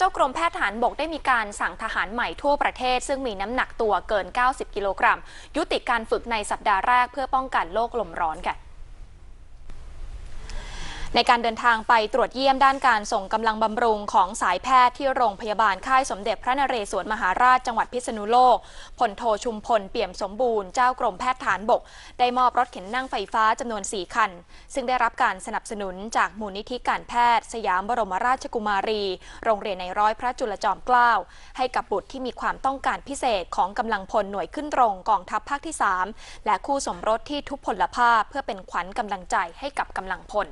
เจ้ากรมแพทย์ทหารบกได้มีการสั่งทหารใหม่ทั่วประเทศ ซึ่งมีน้ำหนักตัวเกิน 90 กิโลกรัม ยุติการฝึกในสัปดาห์แรกเพื่อป้องกันโรคลมร้อนค่ะ ในการเดินทางไปตรวจเยี่ยมด้านการส่งกำลังบำรุงของสายแพทย์ที่โรงพยาบาลค่ายสมเด็จพระนเรศวรมหาราชจังหวัดพิษณุโลกพลโทชุมพลเปี่ยมสมบูรณ์เจ้ากรมแพทย์ฐานบก ได้มอบรถเข็นนั่งไฟฟ้าจำนวน 4 คัน ซึ่งได้รับการสนับสนุนจากมูลนิธิการแพทย์ สยามบรมราชกุมารี โรงเรียนในร้อยพระจุลจอมเกล้าให้กับบุตรที่มีความต้องการพิเศษของกำลังพลหน่วยขึ้นตรงกองทัพภาคที่ 3 และคู่สมรสที่ทุพพลภาพเพื่อเป็นขวัญกำลังใจให้กับกำลังพล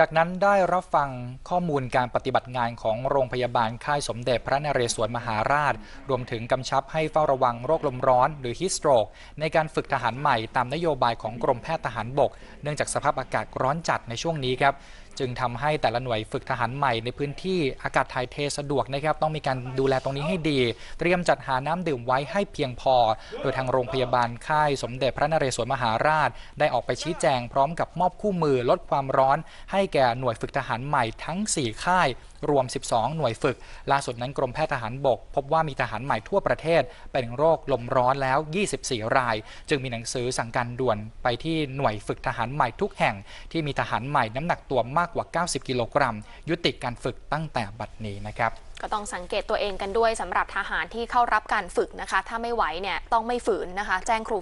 จากนั้นได้รับฟังข้อมูลการปฏิบัติงานของโรงพยาบาลค่ายสมเด็จพระนเรศวรมหาราช รวมถึงกำชับให้เฝ้าระวังโรคลมร้อน หรือฮิสโตรก ในการฝึกทหารใหม่ตามนโยบายของกรมแพทย์ทหารบก เนื่องจากสภาพอากาศร้อนจัดในช่วงนี้ครับ จึงทำให้แต่ละหน่วยฝึกทหารใหม่ในพื้นที่อากาศถ่ายเทสะดวกนะครับ ต้องมีการดูแลตรงนี้ให้ดี เตรียมจัดหาน้ำดื่มไว้ให้เพียงพอ โดยทางโรงพยาบาลค่ายสมเด็จพระนเรศวรมหาราช ได้ออกไปชี้แจงพร้อมกับมอบคู่มือลดความร้อน ให้แก่หน่วยฝึกทหารใหม่ทั้ง 4 ค่ายรวม 12 หน่วยฝึก ล่าสุดนั้นกรมแพทย์ทหารบก พบว่ามีทหารใหม่ทั่วประเทศ เป็นโรคลมร้อนแล้ว 24 ราย จึงมีหนังสือสั่งการด่วนไปที่หน่วยฝึกทหารใหม่ทุกแห่งที่มีทหารใหม่น้ำหนักตัวมากกว่า 90 กิโลกรัม ยุติการฝึกตั้งแต่บัดนี้นะครับก็ต้องสังเกตตัวเองกันด้วยสำหรับทหารที่เข้ารับการฝึกนะคะ ถ้าไม่ไหวเนี่ยต้องไม่ฝืนนะคะ แจ้งครู